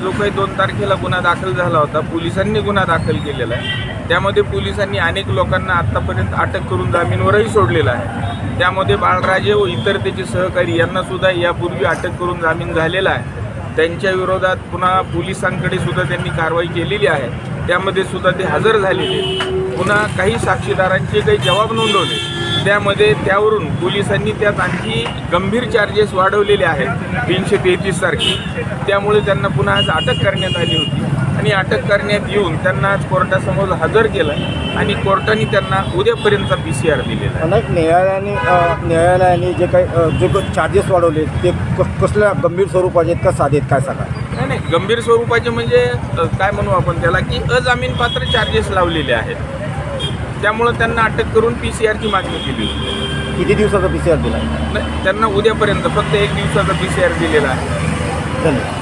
जो काही दोन तारखेला गुन्हा दाखल झाला होता. पोलिसांनी गुन्हा दाखल केलेला आहे. त्यामध्ये पोलिसांनी अनेक लोकांना आत्तापर्यंत अटक करून जामीनवरही सोडलेला आहे. त्यामध्ये बाळराजे व इतर त्याचे सहकारी यांना सुद्धा यापूर्वी अटक करून जामीन झालेला आहे. त्यांच्या विरोधात पुन्हा पोलिसांकडे सुद्धा त्यांनी कारवाई केलेली आहे. त्यामध्ये सुद्धा ते हजर झालेले आहेत. पुन्हा काही साक्षीदारांचे काही जबाब नोंदवले. त्यामध्ये त्यावरून पोलिसांनी त्यात आणखी गंभीर चार्जेस वाढवलेले आहेत तीनशे तेहतीस सारखे त्यामुळे त्यांना पुन्हा आज अटक करण्यात आली होती. आणि अटक करण्यात येऊन त्यांना आज कोर्टासमोर हजर केलं आणि कोर्टाने त्यांना उद्यापर्यंतचा पी सी आर दिलेला अनेक न्यायालयाने न्यायालयाने जे काही जे चार्जेस वाढवले ते कसल्या गंभीर स्वरूपाचे आहेत का साधे आहेत काय सांगा? नाही नाही गंभीर स्वरूपाचे म्हणजे काय म्हणू आपण त्याला की अजामीनपात्र चार्जेस लावलेले आहेत. त्यामुळं त्यांना अटक करून पी सी आरची मागणी केली होती. किती दिवसाचा पी सी आर दिला? नाही, त्यांना उद्यापर्यंत फक्त एक दिवसाचा पी सी आर दिलेला आहे. धन्यवाद.